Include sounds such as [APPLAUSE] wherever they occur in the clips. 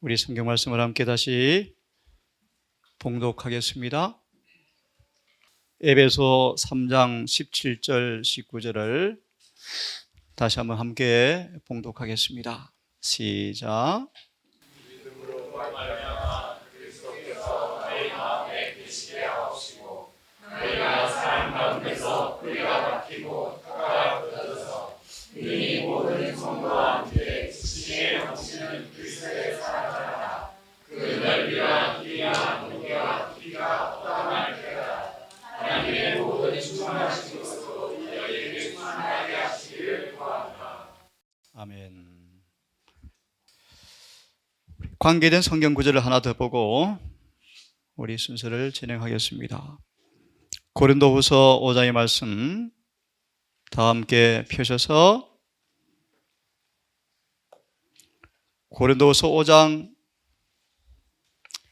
우리 성경 말씀을 함께 다시 봉독하겠습니다. 에베소 3장 17절 19절을 다시 한번 함께 봉독하겠습니다. 시작. 아멘. 관계된 성경 구절을 하나 더 보고 우리 순서를 진행하겠습니다. 고린도후서 5장의 말씀 다 함께 펴셔서 고린도후서 5장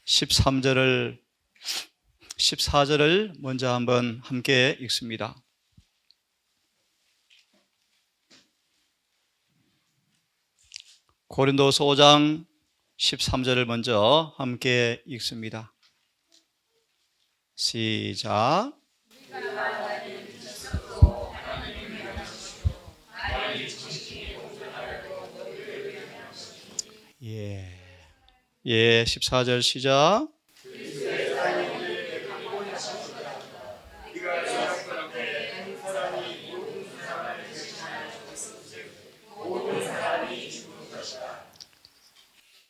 13절을 14절을 먼저 한번 함께 읽습니다. 고린도서 5장 13절을 먼저 함께 읽습니다. 시작. 예. 예, 14절 시작.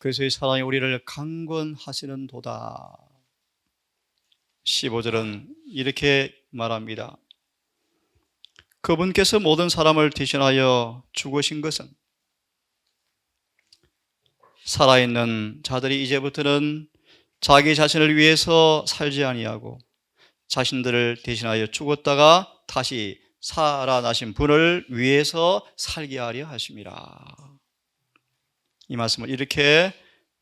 이 사랑이 우리를 강권하시는 도다. 15절은 이렇게 말합니다. 그분께서 모든 사람을 대신하여 죽으신 것은 살아있는 자들이 이제부터는 자기 자신을 위해서 살지 아니하고 자신들을 대신하여 죽었다가 다시 살아나신 분을 위해서 살게 하려 하심이라. 이 말씀을 이렇게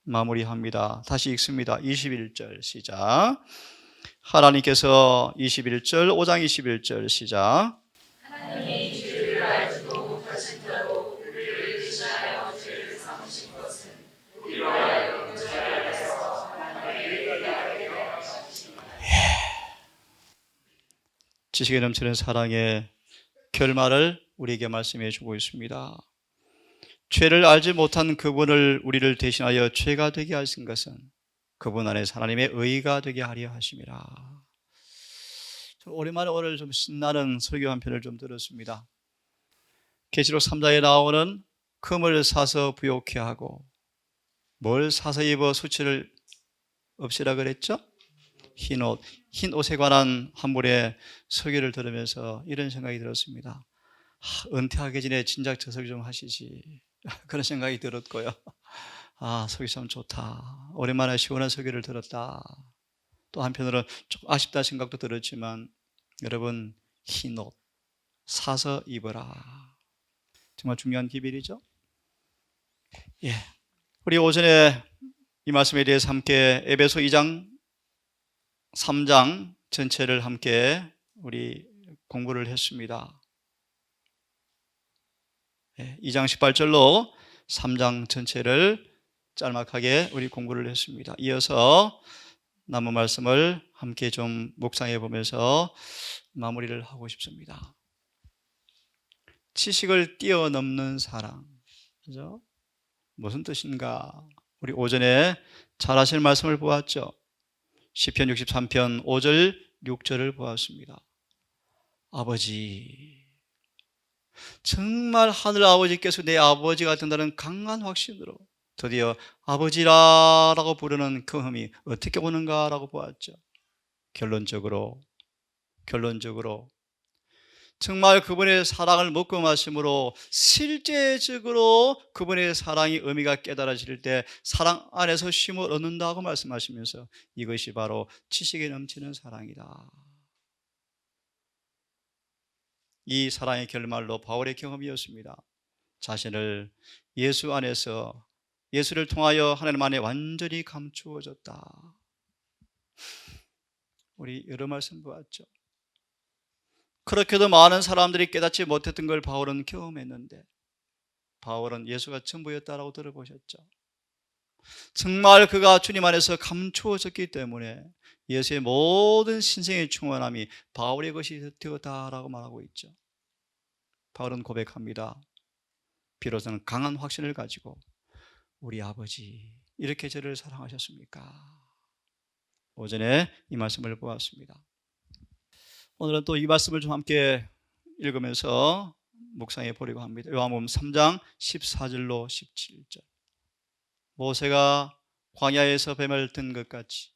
마무리합니다. 다시 읽습니다. 21절 시작. 하나님께서 21절, 5장 21절 시작. 지식에 넘치는 사랑의 결말을 우리에게 말씀해 주고 있습니다. 죄를 알지 못한 그분을 우리를 대신하여 죄가 되게 하신 것은 그분 안에 하나님의 의가 되게 하려 하심이라. 오랜만에 오늘 좀 신나는 설교 한 편을 좀 들었습니다. 계시록 3장에 나오는 금을 사서 부욕해 하고 뭘 사서 입어 수치를 없이라 그랬죠? 흰 옷, 흰 옷에 관한 한 분의 설교를 들으면서 이런 생각이 들었습니다. 하, 은퇴하기 전에 진작 저 설교 좀 하시지. [LAUGHS] 그런 생각이 들었고요. 아, 설교 참 좋다. 오랜만에 시원한 설교를 들었다. 또 한편으로는 좀 아쉽다 생각도 들었지만 여러분 흰 옷 사서 입어라. 정말 중요한 기별이죠. 예. 우리 오전에 이 말씀에 대해서 함께 에베소 2장 3장 전체를 함께 우리 공부를 했습니다. 2장 18절로 3장 전체를 짤막하게 우리 공부를 했습니다. 이어서 남은 말씀을 함께 좀 묵상해 보면서 마무리를 하고 싶습니다. 지식을 뛰어넘는 사랑. 그죠? 무슨 뜻인가? 우리 오전에 잘 하실 말씀을 보았죠? 시편 63편 5절 6절을 보았습니다. 아버지 정말 하늘 아버지께서 내 아버지가 된다는 강한 확신으로 드디어 아버지라라고 부르는 그 흠이 어떻게 오는가라고 보았죠. 결론적으로 결론적으로 정말 그분의 사랑을 먹고 마심으로 실제적으로 그분의 사랑이 의미가 깨달아질 때 사랑 안에서 쉼을 얻는다고 말씀하시면서 이것이 바로 지식에 넘치는 사랑이다. 이 사랑의 결말로 바울의 경험이었습니다. 자신을 예수 안에서 예수를 통하여 하나님 안에 완전히 감추어졌다. 우리 여러 말씀 보았죠. 그렇게도 많은 사람들이 깨닫지 못했던 걸 바울은 경험했는데 바울은 예수가 전부였다라고 들어보셨죠. 정말 그가 주님 안에서 감추어졌기 때문에 예수의 모든 신생의 충만함이 바울의 것이 되었다라고 말하고 있죠. 바울은 고백합니다. 비로소는 강한 확신을 가지고 우리 아버지 이렇게 저를 사랑하셨습니까? 오전에 이 말씀을 보았습니다. 오늘은 또 이 말씀을 좀 함께 읽으면서 묵상해 보려고 합니다. 요한복음 3장 14절로 17절. 모세가 광야에서 뱀을 든 것 같이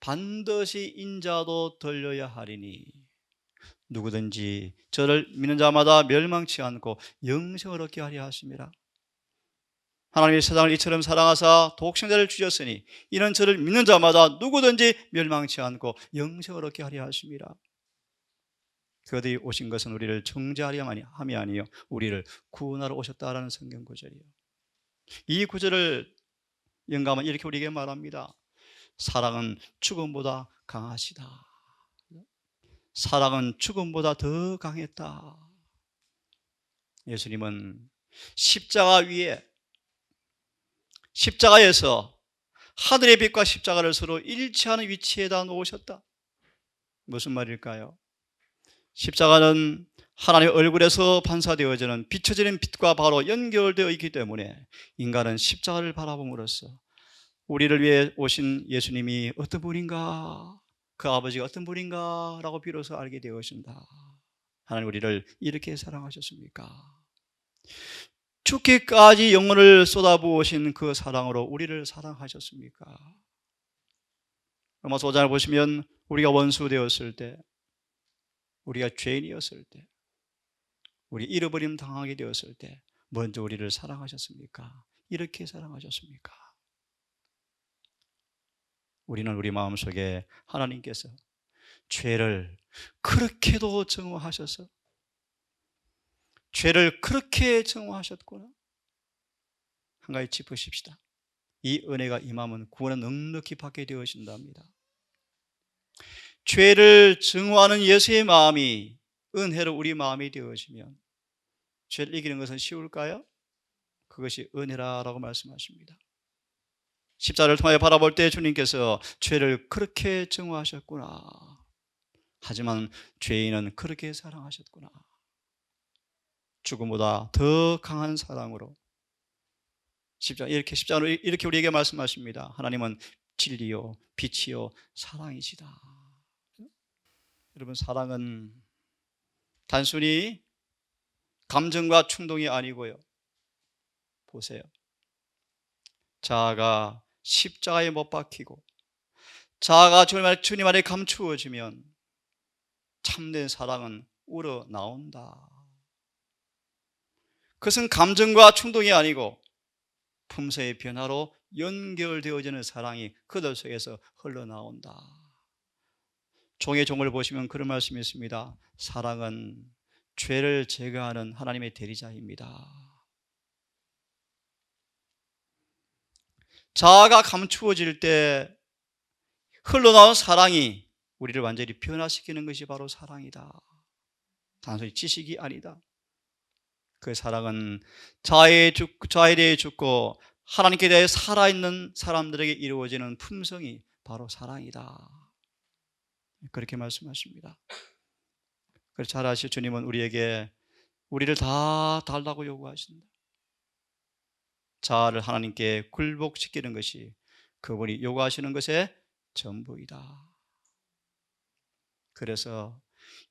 반드시 인자도 들려야 하리니 누구든지 저를 믿는 자마다 멸망치 않고 영생을 얻게 하려 하심이라. 하나님이 세상을 이처럼 사랑하사 독생자를 주셨으니 이는 저를 믿는 자마다 누구든지 멸망치 않고 영생을 얻게 하려 하심이라. 그들이 오신 것은 우리를 정죄하려 함이 아니요 우리를 구원하러 오셨다라는 성경 구절이요. 이 구절을 영감은 이렇게 우리에게 말합니다. 사랑은 죽음보다 강하시다. 사랑은 죽음보다 더 강했다. 예수님은 십자가 위에 십자가에서 하늘의 빛과 십자가를 서로 일치하는 위치에다 놓으셨다. 무슨 말일까요? 십자가는 하나님의 얼굴에서 반사되어지는 비춰지는 빛과 바로 연결되어 있기 때문에 인간은 십자가를 바라봄으로써 우리를 위해 오신 예수님이 어떤 분인가, 그 아버지가 어떤 분인가 라고 비로소 알게 되었습니다. 하나님 우리를 이렇게 사랑하셨습니까? 죽기까지 영혼을 쏟아부으신 그 사랑으로 우리를 사랑하셨습니까? 로마서 5장을 보시면 우리가 원수 되었을 때, 우리가 죄인이었을 때, 우리 잃어버림 당하게 되었을 때 먼저 우리를 사랑하셨습니까? 이렇게 사랑하셨습니까? 우리는 우리 마음속에 하나님께서 죄를 그렇게도 정화하셔서 죄를 그렇게 정화하셨구나. 한 가지 짚으십시다. 이 은혜가 임하면 구원은 넉넉히 받게 되어진답니다. 죄를 증오하는 예수의 마음이 은혜로 우리 마음이 되어지면 죄를 이기는 것은 쉬울까요? 그것이 은혜라라고 말씀하십니다. 십자를 통해 바라볼 때 주님께서 죄를 그렇게 증오하셨구나. 하지만 죄인은 그렇게 사랑하셨구나. 죽음보다 더 강한 사랑으로 십자 이렇게 십자로 이렇게 우리에게 말씀하십니다. 하나님은 진리요 빛이요 사랑이시다. 여러분 사랑은 단순히 감정과 충동이 아니고요. 보세요. 자아가 십자가에 못 박히고 자아가 주님 안에 감추어지면 참된 사랑은 우러 나온다. 그것은 감정과 충동이 아니고 품새의 변화로 연결되어지는 사랑이 그들 속에서 흘러나온다. 종의 종을 보시면 그런 말씀이 있습니다. 사랑은 죄를 제거하는 하나님의 대리자입니다. 자아가 감추어질 때 흘러나온 사랑이 우리를 완전히 변화시키는 것이 바로 사랑이다. 단순히 지식이 아니다. 그 사랑은 자아에, 죽, 자아에 대해 죽고 하나님께 대해 살아있는 사람들에게 이루어지는 품성이 바로 사랑이다. 그렇게 말씀하십니다. 그래서 잘 아시죠? 주님은 우리에게 우리를 다 달라고 요구하신다. 자아를 하나님께 굴복시키는 것이 그분이 요구하시는 것의 전부이다. 그래서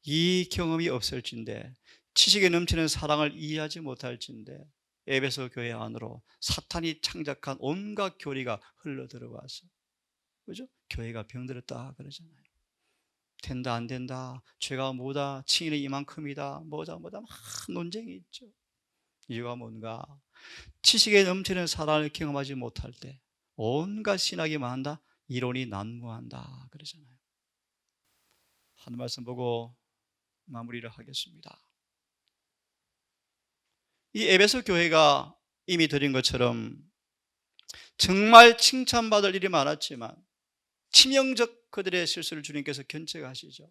이 경험이 없을진데 지식에 넘치는 사랑을 이해하지 못할진데 에베소 교회 안으로 사탄이 창작한 온갖 교리가 흘러 들어와서 그죠? 교회가 병들었다 그러잖아요. 된다 안 된다 죄가 뭐다 칭의는 이만큼이다 뭐다 뭐다 막 논쟁이 있죠. 이유가 뭔가 지식에 넘치는 사랑을 경험하지 못할 때 온갖 신학이 많다 이론이 난무한다 그러잖아요. 한 말씀 보고 마무리를 하겠습니다. 이 에베소 교회가 이미 드린 것처럼 정말 칭찬받을 일이 많았지만 치명적 그들의 실수를 주님께서 견책하시죠.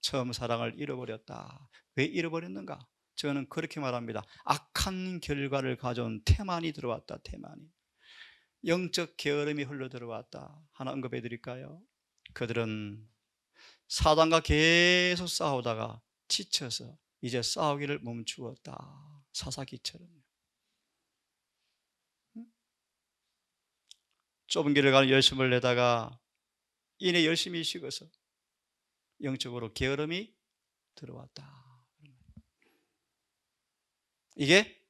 처음 사랑을 잃어버렸다. 왜 잃어버렸는가? 저는 그렇게 말합니다. 악한 결과를 가져온 태만이 들어왔다. 태만이. 영적 게으름이 흘러 들어왔다. 하나 언급해 드릴까요? 그들은 사단과 계속 싸우다가 지쳐서 이제 싸우기를 멈추었다. 사사기처럼. 좁은 길을 가는 열심을 내다가 이내 열심히 식어서 영적으로 게으름이 들어왔다. 이게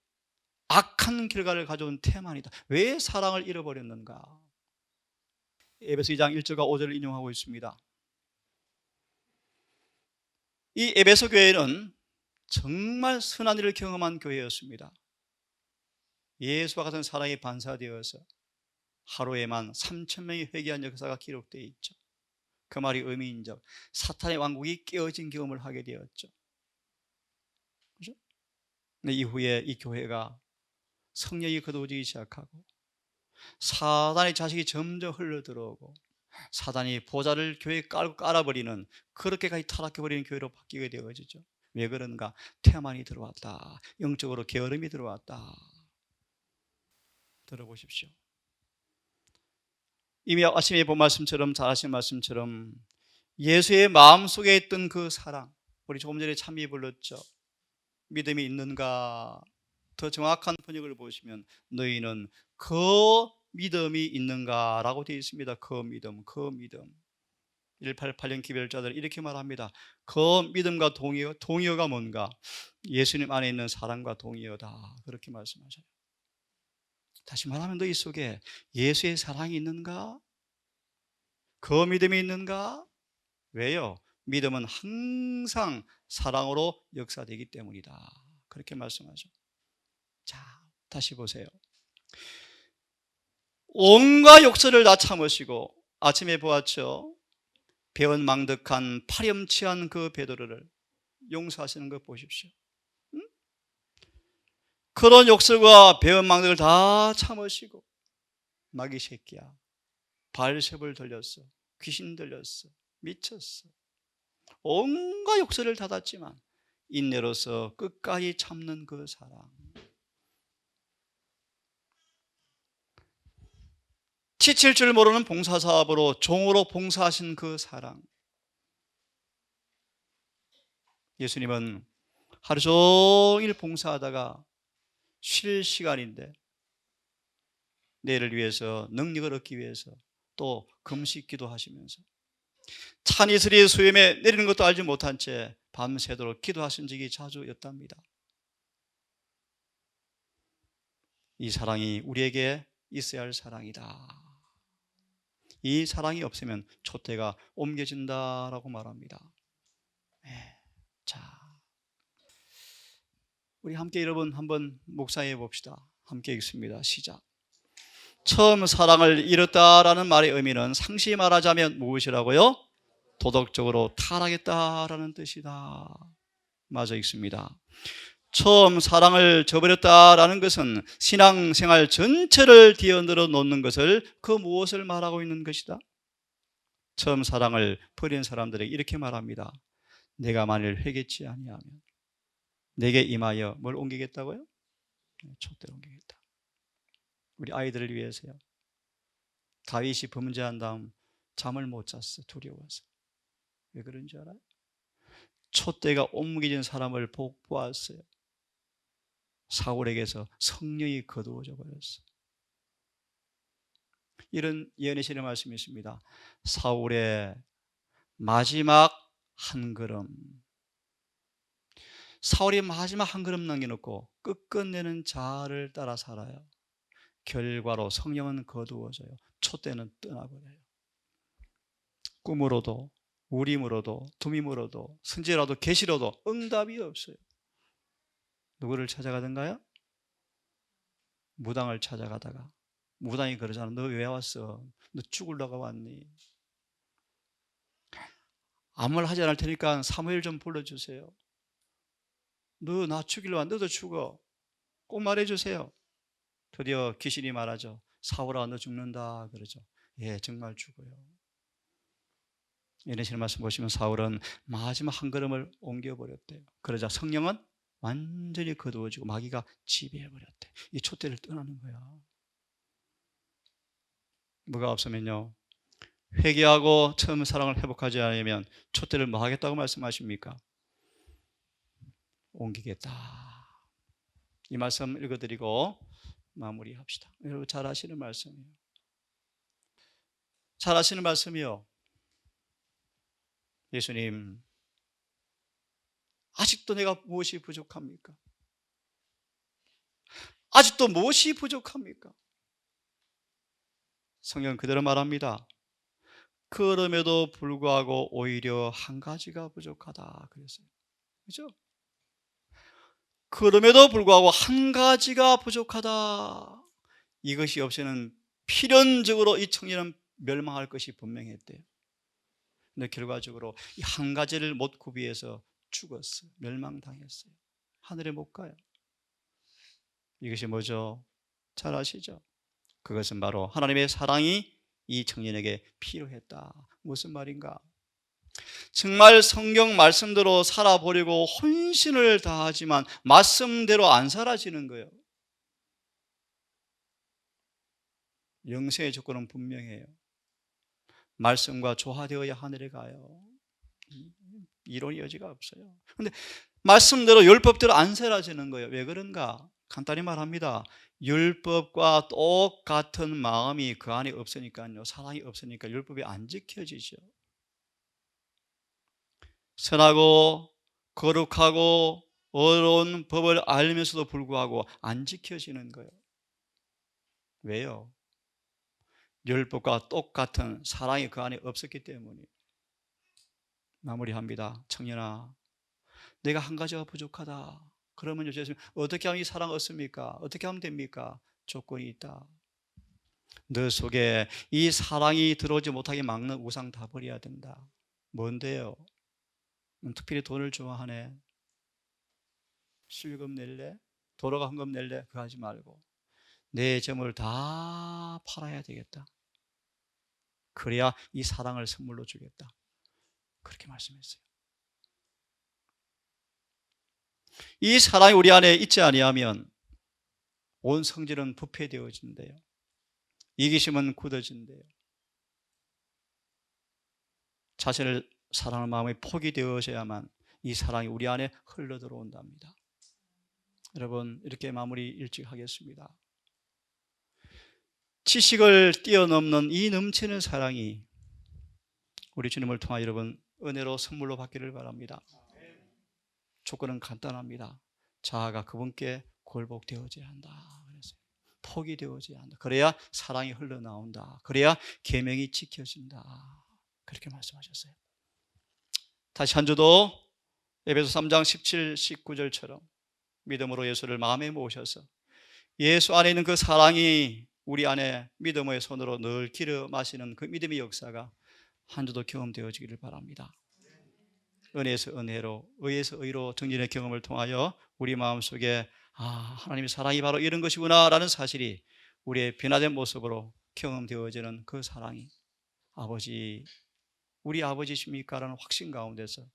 악한 결과를 가져온 태만이다. 왜 사랑을 잃어버렸는가? 에베소 2장 1절과 5절을 인용하고 있습니다. 이 에베소 교회는 정말 선한 일을 경험한 교회였습니다. 예수와 같은 사랑이 반사되어서 하루에만 3천 명이 회개한 역사가 기록되어 있죠. 그 말이 의미인 적 사탄의 왕국이 깨어진 경험을 하게 되었죠. 그죠? 근데 이후에 이 교회가 성령이 거두어지기 시작하고 사단의 자식이 점점 흘러 들어오고 사단이 보좌를 교회에 깔고 깔아버리는 그렇게까지 타락해버리는 교회로 바뀌게 되어지죠. 왜 그런가? 태만이 들어왔다. 영적으로 게으름이 들어왔다. 들어보십시오. 이미 아침에 본 말씀처럼 잘 아신 말씀처럼 예수의 마음 속에 있던 그 사랑 우리 조금 전에 참이 불렀죠. 믿음이 있는가? 더 정확한 번역을 보시면 너희는 그 믿음이 있는가라고 되어 있습니다. 그 믿음, 그 믿음. 188년 기별자들 이렇게 말합니다. 그 믿음과 동의어, 동의어가 뭔가? 예수님 안에 있는 사랑과 동의어다. 그렇게 말씀하셔요. 다시 말하면 너희 속에 예수의 사랑이 있는가? 그 믿음이 있는가? 왜요? 믿음은 항상 사랑으로 역사되기 때문이다. 그렇게 말씀하죠. 자, 다시 보세요. 온갖 욕설을 다 참으시고 아침에 보았죠. 배은 망덕한 파렴치한 그 베드로를 용서하시는 것 보십시오. 응? 그런 욕설과 배은 망덕을 다 참으시고 마귀 새끼야. 발셉을 들렸어. 귀신 들렸어. 미쳤어. 온갖 욕설을 닫았지만 인내로서 끝까지 참는 그 사랑. 지칠 줄 모르는 봉사사업으로 종으로 봉사하신 그 사랑. 예수님은 하루 종일 봉사하다가 쉴 시간인데 내일을 위해서 능력을 얻기 위해서 또 금식 기도하시면서 찬 이슬이 수염에 내리는 것도 알지 못한 채 밤새도록 기도하신 적이 자주였답니다. 이 사랑이 우리에게 있어야 할 사랑이다. 이 사랑이 없으면 촛대가 옮겨진다라고 말합니다. 네. 자, 우리 함께 여러분 한번 묵상해 봅시다. 함께 읽습니다. 시작. 처음 사랑을 잃었다라는 말의 의미는 상시 말하자면 무엇이라고요? 도덕적으로 타락했다라는 뜻이다. 맞아 있습니다. 처음 사랑을 저버렸다라는 것은 신앙생활 전체를 뒤흔들어 놓는 것을 그 무엇을 말하고 있는 것이다? 처음 사랑을 버린 사람들에게 이렇게 말합니다. 내가 만일 회개치 아니하면 내게 임하여 뭘 옮기겠다고요? 네, 촛대를 옮기겠다. 우리 아이들을 위해서요. 다윗이 범죄한 다음 잠을 못 잤어 두려워서. 왜 그런지 알아요? 촛대가 옮겨진 사람을 보았어요. 사울에게서 성령이 거두어져 버렸어. 이런 예언의 신의 말씀이 있습니다. 사울의 마지막 한 걸음. 사울이 마지막 한 걸음 남겨놓고 끝끝내는 자를 따라 살아요. 결과로 성령은 거두어져요. 촛대는 떠나버려요. 꿈으로도, 우림으로도, 둠임으로도, 선지라도, 계시로도 응답이 없어요. 누구를 찾아가던가요? 무당을 찾아가다가 무당이 그러잖아. 너 왜 왔어? 너 죽을려고 왔니? 아무 말 하지 않을 테니까 사무엘 좀 불러주세요. 너 나 죽일러 왔 너도 죽어. 꼭 말해주세요. 드디어 귀신이 말하죠. 사울아 너 죽는다 그러죠. 예 정말 죽어요. 이런 말씀 보시면 사울은 마지막 한 걸음을 옮겨버렸대요. 그러자 성령은 완전히 거두어지고 마귀가 지배해버렸대. 이 촛대를 떠나는 거야. 뭐가 없으면요. 회개하고 처음 사랑을 회복하지 않으면 촛대를 뭐 하겠다고 말씀하십니까? 옮기겠다. 이 말씀 읽어드리고 마무리합시다. 여러분 잘 아시는 말씀이에요. 잘 아시는 말씀이요. 예수님, 아직도 내가 무엇이 부족합니까? 아직도 무엇이 부족합니까? 성경 그대로 말합니다. 그럼에도 불구하고 오히려 한 가지가 부족하다 그랬어요. 그죠? 그럼에도 불구하고 한 가지가 부족하다. 이것이 없이는 필연적으로 이 청년은 멸망할 것이 분명했대요. 근데 결과적으로 이 한 가지를 못 구비해서 죽었어요. 멸망당했어요. 하늘에 못 가요. 이것이 뭐죠? 잘 아시죠? 그것은 바로 하나님의 사랑이 이 청년에게 필요했다. 무슨 말인가? 정말 성경 말씀대로 살아보려고 혼신을 다하지만 말씀대로 안 살아지는 거예요. 영생의 조건은 분명해요. 말씀과 조화되어야 하늘에 가요. 이론이 여지가 없어요. 근데 말씀대로 율법대로 안 살아지는 거예요. 왜 그런가? 간단히 말합니다. 율법과 똑같은 마음이 그 안에 없으니까요. 사랑이 없으니까 율법이 안 지켜지죠. 선하고 거룩하고 어려운 법을 알면서도 불구하고 안 지켜지는 거예요. 왜요? 율법과 똑같은 사랑이 그 안에 없었기 때문에 마무리합니다. 청년아, 내가 한 가지가 부족하다. 그러면 요새 어떻게 하면 이 사랑 얻습니까? 어떻게 하면 됩니까? 조건이 있다. 너 속에 이 사랑이 들어오지 못하게 막는 우상 다 버려야 된다. 뭔데요? 음, 특별히 돈을 좋아하네. 실금 낼래? 도로가 헌금 낼래? 그거 하지 말고 내 점을 다 팔아야 되겠다. 그래야 이 사랑을 선물로 주겠다. 그렇게 말씀했어요. 이 사랑이 우리 안에 있지 아니하면 온 성질은 부패되어진대요. 이기심은 굳어진대요. 자신을 사랑하는 마음이 포기되어져야만 이 사랑이 우리 안에 흘러 들어온답니다. 여러분 이렇게 마무리 일찍 하겠습니다. 지식을 뛰어넘는 이 넘치는 사랑이 우리 주님을 통하 여러분 은혜로 선물로 받기를 바랍니다. 조건은 간단합니다. 자아가 그분께 굴복되어져야 한다. 그랬어요. 포기되어져야 한다. 그래야 사랑이 흘러나온다. 그래야 계명이 지켜진다. 그렇게 말씀하셨어요. 다시 한 주도 에베소 3장 17, 19절처럼 믿음으로 예수를 마음에 모으셔서 예수 안에 있는 그 사랑이 우리 안에 믿음의 손으로 늘 기르 마시는 그 믿음의 역사가 한 주도 경험되어지기를 바랍니다. 은혜에서 은혜로, 의에서 의로 정진의 경험을 통하여 우리 마음속에 아, 하나님의 사랑이 바로 이런 것이구나라는 사실이 우리의 변화된 모습으로 경험되어지는 그 사랑이 아버지, 우리 아버지십니까? 라는 확신 가운데서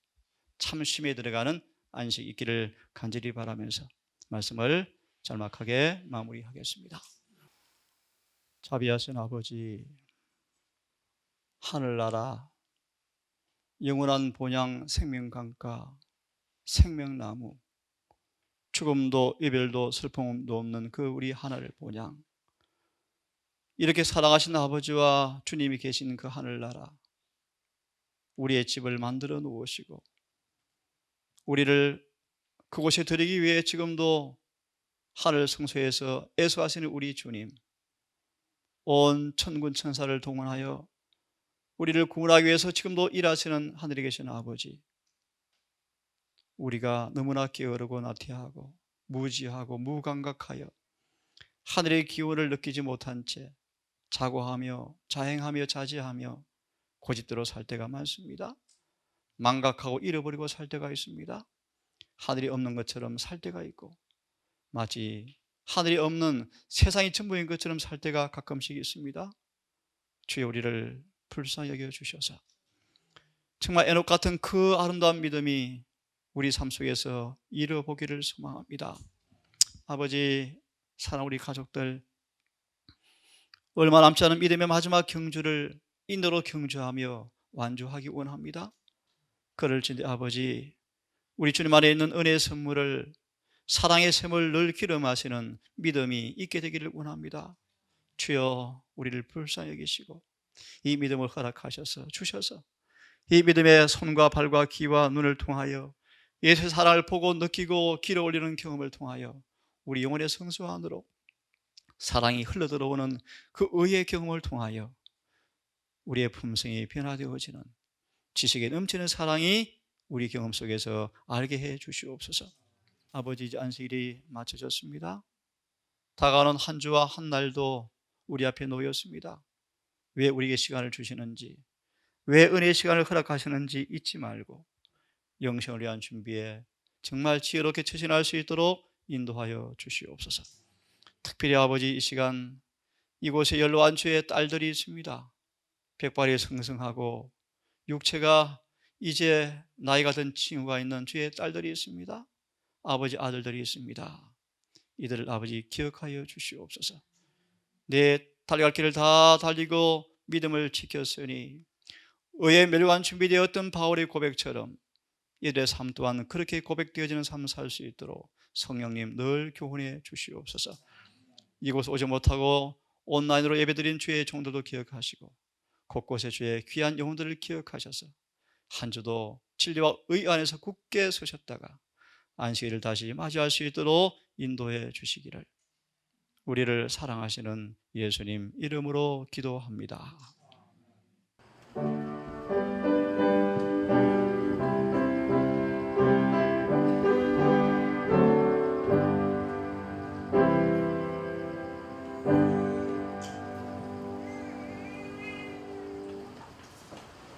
참심에 들어가는 안식 있기를 간절히 바라면서 말씀을 잘막하게 마무리하겠습니다. 자비하신 아버지, 하늘나라, 영원한 본향 생명강가 생명나무 죽음도 이별도 슬픔도 없는 그 우리 하늘 본향 이렇게 사랑하신 아버지와 주님이 계신 그 하늘나라 우리의 집을 만들어 놓으시고 우리를 그곳에 드리기 위해 지금도 하늘 성소에서 애수하시는 우리 주님 온 천군 천사를 동원하여 우리를 구원하기 위해서 지금도 일하시는 하늘에 계신 아버지. 우리가 너무나 게으르고 나태하고 무지하고 무감각하여 하늘의 기운을 느끼지 못한 채 자고하며 자행하며 자제하며 고집대로 살 때가 많습니다. 망각하고 잃어버리고 살 때가 있습니다. 하늘이 없는 것처럼 살 때가 있고 마치 하늘이 없는 세상이 전부인 것처럼 살 때가 가끔씩 있습니다. 주여 우리를 불쌍히 여겨 주셔서 정말 에녹 같은 그 아름다운 믿음이 우리 삶 속에서 이뤄보기를 소망합니다. 아버지, 사랑 우리 가족들 얼마 남지 않은 믿음의 마지막 경주를 인도로 경주하며 완주하기 원합니다. 그럴진데 아버지 우리 주님 안에 있는 은혜의 선물을 사랑의 샘을 늘 기름하시는 믿음이 있게 되기를 원합니다. 주여 우리를 불쌍히 여기시고 이 믿음을 허락하셔서 주셔서 이 믿음의 손과 발과 귀와 눈을 통하여 예수의 사랑을 보고 느끼고 길어 올리는 경험을 통하여 우리 영혼의 성수 안으로 사랑이 흘러들어오는 그 의의 경험을 통하여 우리의 품성이 변화되어지는 지식에 넘치는 사랑이 우리 경험 속에서 알게 해 주시옵소서. 아버지 이제 안식일이 마쳐졌습니다. 다가오는 한 주와 한 날도 우리 앞에 놓였습니다. 왜 우리에게 시간을 주시는지, 왜 은혜의 시간을 허락하시는지 잊지 말고 영생을 위한 준비에 정말 지혜롭게 처신할 수 있도록 인도하여 주시옵소서. 특별히 아버지 이 시간 이곳에 연로한 주의 딸들이 있습니다. 백발이 성성하고 육체가 이제 나이가 든 친구가 있는 주의 딸들이 있습니다. 아버지 아들들이 있습니다. 이들을 아버지 기억하여 주시옵소서. 내 달려갈 길을 다 달리고 믿음을 지켰으니 의에 멸관 준비되었던 바울의 고백처럼 이들의 삶 또한 그렇게 고백되어지는 삶을 살수 있도록 성령님 늘 교훈해 주시옵소서. 이곳 오지 못하고 온라인으로 예배드린 주의 종들도 기억하시고 곳곳에 주의 귀한 영혼들을 기억하셔서 한 주도 진리와 의 안에서 굳게 서셨다가 안식일을 다시 맞이할 수 있도록 인도해 주시기를 우리를 사랑하시는 예수님 이름으로 기도합니다.